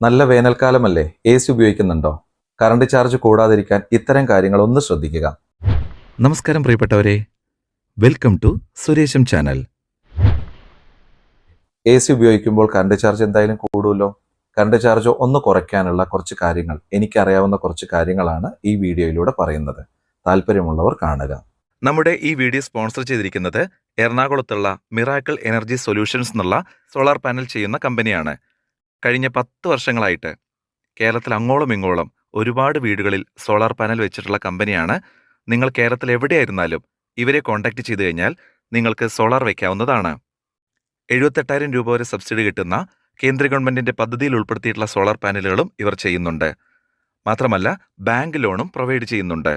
നല്ല വേനൽക്കാലമല്ലേ? A C ഉപയോഗിക്കുന്നുണ്ടോ? കറണ്ട് ചാർജ് കൂടാതിരിക്കാൻ ഇത്തരം കാര്യങ്ങൾ ഒന്ന് ശ്രദ്ധിക്കുക. നമസ്കാരം പ്രിയപ്പെട്ടവരെ. വെൽക്കം ടു സുരേഷം ചാനൽ എ സി ഉപയോഗിക്കുമ്പോൾ കറണ്ട് ചാർജ് എന്തായാലും കൂടുമല്ലോ? കറണ്ട് ചാർജ് ഒന്ന് കുറയ്ക്കാനുള്ള കുറച്ച് കാര്യങ്ങൾ എനിക്കറിയാവുന്ന കുറച്ച് കാര്യങ്ങളാണ് ഈ വീഡിയോയിലൂടെ പറയുന്നത്. താല്പര്യമുള്ളവർ കാണുക. നമ്മുടെ ഈ വീഡിയോ സ്പോൺസർ ചെയ്തിരിക്കുന്നത് എറണാകുളത്തുള്ള മിറാക്കിൾ എനർജി സൊല്യൂഷൻസ് എന്നുള്ള സോളാർ പാനൽ ചെയ്യുന്ന കമ്പനിയാണ് കഴിഞ്ഞ പത്ത് വർഷങ്ങളായിട്ട് കേരളത്തിൽ അങ്ങോളം ഇങ്ങോളം ഒരുപാട് വീടുകളിൽ സോളാർ പാനൽ വെച്ചിട്ടുള്ള കമ്പനിയാണ്. നിങ്ങൾ കേരളത്തിൽ എവിടെയായിരുന്നാലും ഇവരെ കോൺടാക്ട് ചെയ്തു കഴിഞ്ഞാൽ നിങ്ങൾക്ക് സോളാർ വയ്ക്കാവുന്നതാണ് എഴുപത്തെട്ടായിരം രൂപ വരെ സബ്സിഡി കിട്ടുന്ന കേന്ദ്ര ഗവൺമെന്റിന്റെ പദ്ധതിയിൽ ഉൾപ്പെടുത്തിയിട്ടുള്ള സോളാർ പാനലുകളും ഇവർ ചെയ്യുന്നുണ്ട്. മാത്രമല്ല ബാങ്ക് ലോണും പ്രൊവൈഡ് ചെയ്യുന്നുണ്ട്.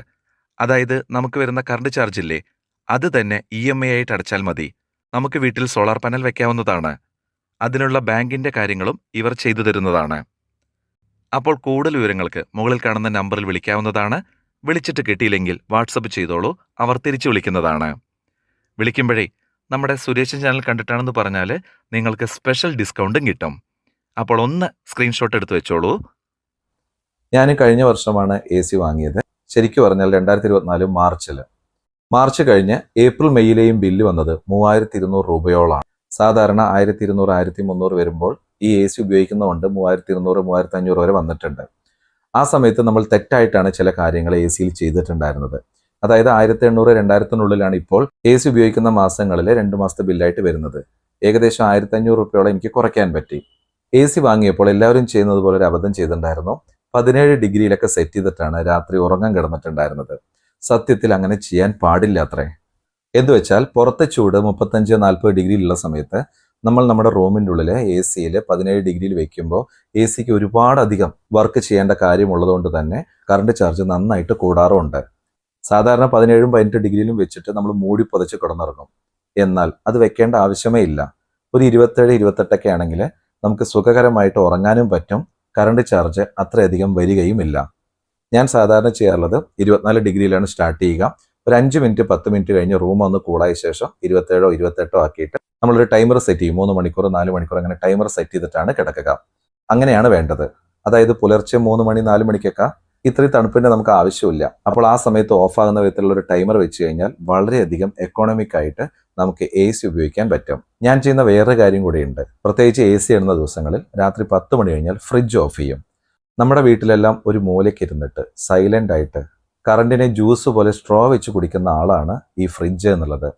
അതായത് നമുക്ക് വരുന്ന കറണ്ട് ചാർജ് ഇല്ലേ? അത് തന്നെ ഇ എം ഐ ആയിട്ട് അടച്ചാൽ മതി. നമുക്ക് വീട്ടിൽ സോളാർ പാനൽ വെക്കാവുന്നതാണ്. അതിനുള്ള ബാങ്കിന്റെ കാര്യങ്ങളും ഇവർ ചെയ്തു തരുന്നതാണ്. അപ്പോൾ കൂടുതൽ വിവരങ്ങൾക്ക് മുകളിൽ കാണുന്ന നമ്പറിൽ വിളിക്കാവുന്നതാണ്. വിളിച്ചിട്ട് കിട്ടിയില്ലെങ്കിൽ വാട്സപ്പ് ചെയ്തോളൂ. അവർ തിരിച്ചു വിളിക്കുന്നതാണ്. വിളിക്കുമ്പോഴേ നമ്മുടെ സുരേഷൻ ചാനൽ കണ്ടിട്ടാണെന്ന് പറഞ്ഞാൽ നിങ്ങൾക്ക് സ്പെഷ്യൽ ഡിസ്കൗണ്ടും കിട്ടും. അപ്പോൾ ഒന്ന് സ്ക്രീൻഷോട്ട് എടുത്ത് വെച്ചോളൂ. ഞാൻ കഴിഞ്ഞ വർഷമാണ് എ സി വാങ്ങിയത്. ശരിക്കും പറഞ്ഞാൽ രണ്ടായിരത്തി ഇരുപത്തിനാല് മാർച്ചിൽ മാർച്ച് കഴിഞ്ഞ് ഏപ്രിൽ മെയ്യിലെയും ബില്ല് വന്നത് മൂവായിരത്തി ഇരുന്നൂറ് രൂപയോളാണ്. സാധാരണ ആയിരത്തി ഇരുന്നൂറ് ആയിരത്തി മുന്നൂറ് വരുമ്പോൾ ഈ എ സി ഉപയോഗിക്കുന്നതുകൊണ്ട് മൂവായിരത്തി ഇരുന്നൂറ് മൂവായിരത്തി അഞ്ഞൂറ് വരെ വന്നിട്ടുണ്ട്. ആ സമയത്ത് നമ്മൾ തെറ്റായിട്ടാണ് ചില കാര്യങ്ങൾ എ സിയിൽ ചെയ്തിട്ടുണ്ടായിരുന്നത്. അതായത് ആയിരത്തി എണ്ണൂറ് രണ്ടായിരത്തിനുള്ളിലാണ് ഇപ്പോൾ എ സി ഉപയോഗിക്കുന്ന മാസങ്ങളിൽ രണ്ട് മാസത്തെ ബില്ലായിട്ട് വരുന്നത്. ഏകദേശം ആയിരത്തി അഞ്ഞൂറ് റുപ്യോളം എനിക്ക് കുറയ്ക്കാൻ പറ്റി. എ സി വാങ്ങിയപ്പോൾ എല്ലാവരും ചെയ്യുന്നത് പോലെ ഒരു അബദ്ധം ചെയ്തിട്ടുണ്ടായിരുന്നു. പതിനേഴ് ഡിഗ്രിയിലൊക്കെ സെറ്റ് ചെയ്തിട്ടാണ് രാത്രി ഉറങ്ങാൻ കിടന്നിട്ടുണ്ടായിരുന്നത്. സത്യത്തിൽ അങ്ങനെ ചെയ്യാൻ പാടില്ല അത്രേ എന്ന് വെച്ചാൽ പുറത്തെ ചൂട് മുപ്പത്തഞ്ച് നാൽപ്പത് ഡിഗ്രിയിലുള്ള സമയത്ത് നമ്മൾ നമ്മുടെ റൂമിന്റെ ഉള്ളിൽ എ സിയിൽ പതിനേഴ് ഡിഗ്രിയിൽ വെക്കുമ്പോൾ എ സിക്ക് ഒരുപാടധികം വർക്ക് ചെയ്യേണ്ട കാര്യമുള്ളതുകൊണ്ട് തന്നെ കറണ്ട് ചാർജ് നന്നായിട്ട് കൂടാറുമുണ്ട് സാധാരണ പതിനേഴും പതിനെട്ട് ഡിഗ്രിയിലും വെച്ചിട്ട് നമ്മൾ മൂടി പുതച്ച് കിടന്നിറങ്ങും. എന്നാൽ അത് വെക്കേണ്ട ആവശ്യമേ ഇല്ല. ഒരു ഇരുപത്തേഴ് ഇരുപത്തെട്ടൊക്കെ ആണെങ്കിൽ നമുക്ക് സുഖകരമായിട്ട് ഉറങ്ങാനും പറ്റും. കറണ്ട് ചാർജ് അത്രയധികം വരികയുമില്ല. ഞാൻ സാധാരണ ചെയ്യാറുള്ളത് ഇരുപത്തിനാല് ഡിഗ്രിയിലാണ് സ്റ്റാർട്ട് ചെയ്യുക. ഒരു അഞ്ച് മിനിറ്റ് പത്ത് മിനിറ്റ് കഴിഞ്ഞ് റൂം ഒന്ന് കൂളായ ശേഷം ഇരുപത്തേഴോ ഇരുപത്തെട്ടോ ആക്കിയിട്ട് നമ്മളൊരു ടൈമർ സെറ്റ് ചെയ്യും. മൂന്ന് മണിക്കൂർ നാല് മണിക്കൂർ അങ്ങനെ ടൈമർ സെറ്റ് ചെയ്തിട്ടാണ് കിടക്കുക. അങ്ങനെയാണ് വേണ്ടത്. അതായത് പുലർച്ചെ മൂന്ന് മണി നാല് മണിക്കൊക്കെ ഇത്രയും തണുപ്പിന്റെ നമുക്ക് ആവശ്യമില്ല. അപ്പോൾ ആ സമയത്ത് ഓഫ് ആകുന്ന വിധത്തിലുള്ള ഒരു ടൈമർ വെച്ച് കഴിഞ്ഞാൽ വളരെയധികം എക്കോണമിക് ആയിട്ട് നമുക്ക് എ സി ഉപയോഗിക്കാൻ പറ്റും. ഞാൻ ചെയ്യുന്ന വേറെ കാര്യം കൂടിയുണ്ട്. പ്രത്യേകിച്ച് എ സി ഇടുന്ന ദിവസങ്ങളിൽ രാത്രി പത്ത് മണി കഴിഞ്ഞാൽ ഫ്രിഡ്ജ് ഓഫ് ചെയ്യും. നമ്മുടെ വീട്ടിലെല്ലാം ഒരു മൂലയ്ക്ക് ഇരുന്നിട്ട് സൈലന്റ് ആയിട്ട് കറണ്ടിനെ ജ്യൂസ് പോലെ സ്ട്രോ വെച്ച് കുടിക്കുന്ന ആളാണ് ഈ ഫ്രിഡ്ജ് എന്നുള്ളത്.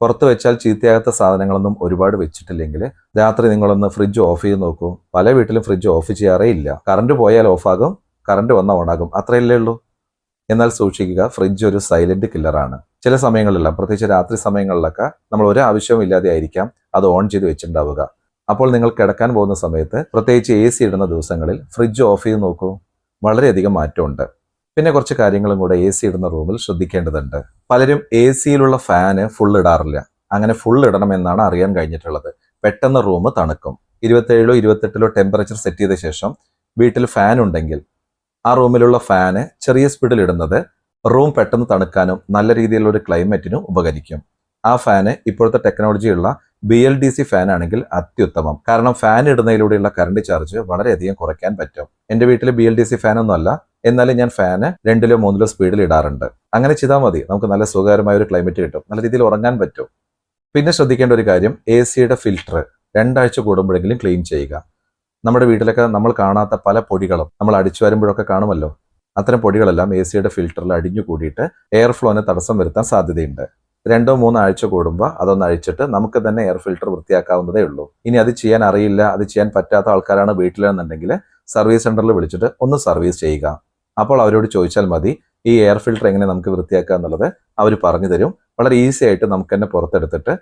പുറത്ത് വെച്ചാൽ ചീത്തയാകാത്ത സാധനങ്ങളൊന്നും ഒരുപാട് വെച്ചിട്ടില്ലെങ്കിൽ രാത്രി നിങ്ങളൊന്ന് ഫ്രിഡ്ജ് ഓഫ് ചെയ്ത് നോക്കൂ. പല വീട്ടിലും ഫ്രിഡ്ജ് ഓഫ് ചെയ്യാറേ ഇല്ല. കറണ്ട് പോയാൽ ഓഫാകും കറണ്ട് വന്നാൽ ഓണാകും അത്രയല്ലേ ഉള്ളൂ. എന്നാൽ സൂക്ഷിക്കുക ഫ്രിഡ്ജ് ഒരു സൈലന്റ് കില്ലറാണ് ചില സമയങ്ങളിലല്ല പ്രത്യേകിച്ച് രാത്രി സമയങ്ങളിലൊക്കെ നമ്മൾ ഒരു ആവശ്യവും ഇല്ലാതെ ആയിരിക്കാം അത് ഓൺ ചെയ്ത് വെച്ചിട്ടുണ്ടാവുക. അപ്പോൾ നിങ്ങൾ കിടക്കാൻ പോകുന്ന സമയത്ത് പ്രത്യേകിച്ച് എ സി ഇടുന്ന ദിവസങ്ങളിൽ ഫ്രിഡ്ജ് ഓഫ് ചെയ്ത് നോക്കൂ. വളരെയധികം മാറ്റമുണ്ട്. പിന്നെ കുറച്ച് കാര്യങ്ങളും കൂടെ എ സി ഇടുന്ന റൂമിൽ ശ്രദ്ധിക്കേണ്ടതുണ്ട്. പലരും എ സിയിലുള്ള ഫാന് ഫുൾ ഇടാറില്ല. അങ്ങനെ ഫുൾ ഇടണമെന്നാണ് അറിയാൻ കഴിഞ്ഞിട്ടുള്ളത്. പെട്ടെന്ന് റൂം തണുക്കും. ഇരുപത്തേഴിലോ ഇരുപത്തെട്ടിലോ ടെമ്പറേച്ചർ സെറ്റ് ചെയ്ത ശേഷം വീട്ടിൽ ഫാൻ ഉണ്ടെങ്കിൽ ആ റൂമിലുള്ള ഫാന് ചെറിയ സ്പീഡിൽ ഇടുന്നത് റൂം പെട്ടെന്ന് തണുക്കാനും നല്ല രീതിയിലുള്ള ഒരു ക്ലൈമറ്റിനും ഉപകരിക്കും. ആ ഫാന് ഇപ്പോഴത്തെ ടെക്നോളജിയുള്ള B L D C fan ആണെങ്കിൽ അത്യുത്തമം. കാരണം ഫാൻ ഇടുന്നതിലൂടെയുള്ള കറണ്ട് ചാർജ് വളരെയധികം കുറയ്ക്കാൻ പറ്റും. എന്റെ വീട്ടിൽ ബി എൽ ഡി സി അല്ല എന്നാലും ഞാൻ ഫാന് രണ്ടിലോ മൂന്നിലോ സ്പീഡിൽ ഇടാറുണ്ട്. അങ്ങനെ ചെയ്താൽ മതി. നമുക്ക് നല്ല സുഖകരമായ ഒരു ക്ലൈമറ്റ് കിട്ടും. നല്ല രീതിയിൽ ഉറങ്ങാൻ പറ്റും. പിന്നെ ശ്രദ്ധിക്കേണ്ട ഒരു കാര്യം എ സിയുടെ ഫിൽറ്റർ രണ്ടാഴ്ച കൂടുമ്പോഴെങ്കിലും ക്ലീൻ ചെയ്യുക. നമ്മുടെ വീട്ടിലൊക്കെ നമ്മൾ കാണാത്ത പല പൊടികളും നമ്മൾ അടിച്ചു വരുമ്പോഴൊക്കെ കാണുമല്ലോ? അത്തരം പൊടികളെല്ലാം എ സിയുടെ ഫിൽറ്ററിൽ അടിഞ്ഞു കൂടിയിട്ട് എയർ ഫ്ലോന് തടസ്സം വരുത്താൻ സാധ്യതയുണ്ട്. രണ്ടോ മൂന്നോ ആഴ്ച കൂടുമ്പോൾ അതൊന്ന് അഴിച്ചിട്ട് നമുക്ക് തന്നെ എയർ ഫിൽറ്റർ വൃത്തിയാക്കാവുന്നതേ ഉള്ളൂ. ഇനി അത് ചെയ്യാൻ അറിയില്ല അത് ചെയ്യാൻ പറ്റാത്ത ആൾക്കാരാണ് വീട്ടിലെന്നുണ്ടെങ്കിൽ സർവീസ് സെന്ററിൽ വിളിച്ചിട്ട് ഒന്ന് സർവീസ് ചെയ്യുക. അപ്പോൾ അവരോട് ചോദിച്ചാൽ മതി ഈ എയർ ഫിൽട്ടർ എങ്ങനെ നമുക്ക് വൃത്തിയാക്കുക എന്നുള്ളത് അവർ പറഞ്ഞു തരും. വളരെ ഈസി ആയിട്ട് നമുക്ക് തന്നെ പുറത്തെടുത്തിട്ട്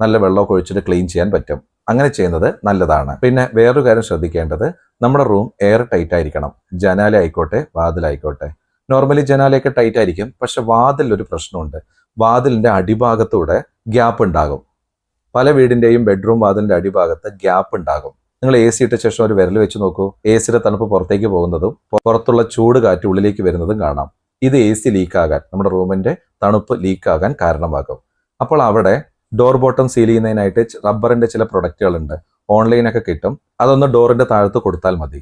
നല്ല വെള്ളമൊക്കെ ഒഴിച്ചിട്ട് ക്ലീൻ ചെയ്യാൻ പറ്റും. അങ്ങനെ ചെയ്യുന്നത് നല്ലതാണ്. പിന്നെ വേറൊരു കാര്യം ശ്രദ്ധിക്കേണ്ടത് നമ്മുടെ റൂം എയർ ടൈറ്റ് ആയിരിക്കണം. ജനാല ആയിക്കോട്ടെ വാതിലായിക്കോട്ടെ നോർമലി ജനാലയൊക്കെ ടൈറ്റ് ആയിരിക്കും പക്ഷെ വാതിൽ ഒരു പ്രശ്നമുണ്ട്. വാതിലിന്റെ അടിഭാഗത്തൂടെ ഗ്യാപ്പ് ഉണ്ടാകും. പല വീടിന്റെയും ബെഡ്റൂം വാതിലിന്റെ അടിഭാഗത്ത് ഗ്യാപ്പ് ഉണ്ടാകും. നിങ്ങൾ എ സി ഇട്ട ശേഷം ഒരു വിരൽ വെച്ച് നോക്കൂ. എ സിയുടെ തണുപ്പ് പുറത്തേക്ക് പോകുന്നതും പുറത്തുള്ള ചൂട് കാറ്റ് ഉള്ളിലേക്ക് വരുന്നതും കാണാം. ഇത് എ സി ലീക്കാകാൻ നമ്മുടെ റൂമിന്റെ തണുപ്പ് ലീക്കാകാൻ കാരണമാകും. അപ്പോൾ അവിടെ ഡോർ ബോട്ടം സീൽ ചെയ്യുന്നതിനായിട്ട് റബ്ബറിന്റെ ചില പ്രൊഡക്റ്റുകൾ ഉണ്ട് ഓൺലൈനൊക്കെ കിട്ടും. അതൊന്ന് ഡോറിന്റെ താഴത്ത് കൊടുത്താൽ മതി.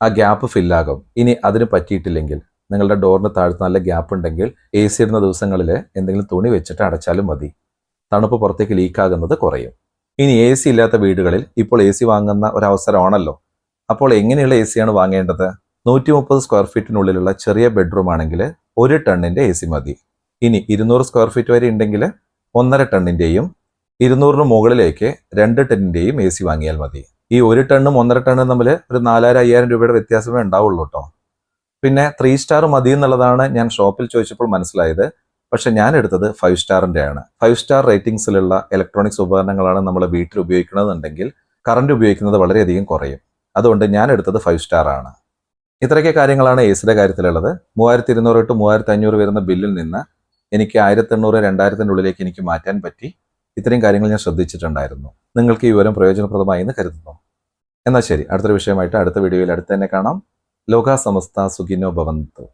ആ ഗ്യാപ്പ് ഫില്ലാകും ഇനി അതിന് പറ്റിയിട്ടില്ലെങ്കിൽ നിങ്ങളുടെ ഡോറിന് താഴത്ത് നല്ല ഗ്യാപ്പ് ഉണ്ടെങ്കിൽ എ സി ഇടുന്ന ദിവസങ്ങളിൽ എന്തെങ്കിലും തുണി വെച്ചിട്ട് അടച്ചാലും മതി. തണുപ്പ് പുറത്തേക്ക് ലീക്കാകുന്നത് കുറയും. ഇനി എ സി ഇല്ലാത്ത വീടുകളിൽ ഇപ്പോൾ എ സി വാങ്ങുന്ന ഒരു അവസരമാണല്ലോ അപ്പോൾ എങ്ങനെയുള്ള എ സിയാണ് വാങ്ങേണ്ടത്? നൂറ്റി മുപ്പത് സ്ക്വയർ ഫീറ്റിനുള്ളിലുള്ള ചെറിയ ബെഡ്റൂം ആണെങ്കിൽ ഒരു ടണ്ണിന്റെ എ സി മതി. ഇനി ഇരുന്നൂറ് സ്ക്വയർ ഫീറ്റ് വരെ ഉണ്ടെങ്കിൽ ഒന്നര ടണ്ണിന്റെയും ഇരുന്നൂറിന് മുകളിലേക്ക് രണ്ട് ടണ്ണിന്റെയും എ സി വാങ്ങിയാൽ മതി. ഈ ഒരു ടണ്ണും ഒന്നര ടണ്ണും തമ്മിൽ ഒരു നാലായിരം അയ്യായിരം രൂപയുടെ വ്യത്യാസമേ ഉണ്ടാവുള്ളൂ കേട്ടോ പിന്നെ ത്രീ സ്റ്റാർ മതി എന്നുള്ളതാണ് ഞാൻ ഷോപ്പിൽ ചോദിച്ചപ്പോൾ മനസ്സിലായത്. പക്ഷെ ഞാൻ എടുത്തത് ഫൈവ് സ്റ്റാറിന്റെ ആണ് ഫൈവ് സ്റ്റാർ റേറ്റിംഗ്സിലുള്ള ഇലക്ട്രോണിക്സ് ഉപകരണങ്ങളാണ് നമ്മൾ വീട്ടിൽ ഉപയോഗിക്കുന്നതെന്നുണ്ടെങ്കിൽ കറണ്ട് ഉപയോഗിക്കുന്നത് വളരെയധികം കുറയും. അതുകൊണ്ട് ഞാൻ എടുത്തത് ഫൈവ് സ്റ്റാർ ആണ് ഇത്രയൊക്കെ കാര്യങ്ങളാണ് എ സിയുടെ കാര്യത്തിലുള്ളത്. മൂവായിരത്തി ഇരുന്നൂറ് ടു മൂവായിരത്തി അഞ്ഞൂറ് വരുന്ന ബില്ലിൽ നിന്ന് എനിക്ക് ആയിരത്തി എണ്ണൂറ് രണ്ടായിരത്തിന്റെ ഉള്ളിലേക്ക് എനിക്ക് മാറ്റാൻ പറ്റി. ഇത്രയും കാര്യങ്ങൾ ഞാൻ ശ്രദ്ധിച്ചിട്ടുണ്ടായിരുന്നു. നിങ്ങൾക്ക് ഈ വിവരം പ്രയോജനപ്രദമായി എന്ന് കരുതുന്നു. എന്നാൽ ശരി അടുത്തൊരു വിഷയമായിട്ട് അടുത്ത വീഡിയോയിൽ അടുത്ത് തന്നെ കാണാം. ലോക സമസ്ത സുഖിനോ ഭവന്തു.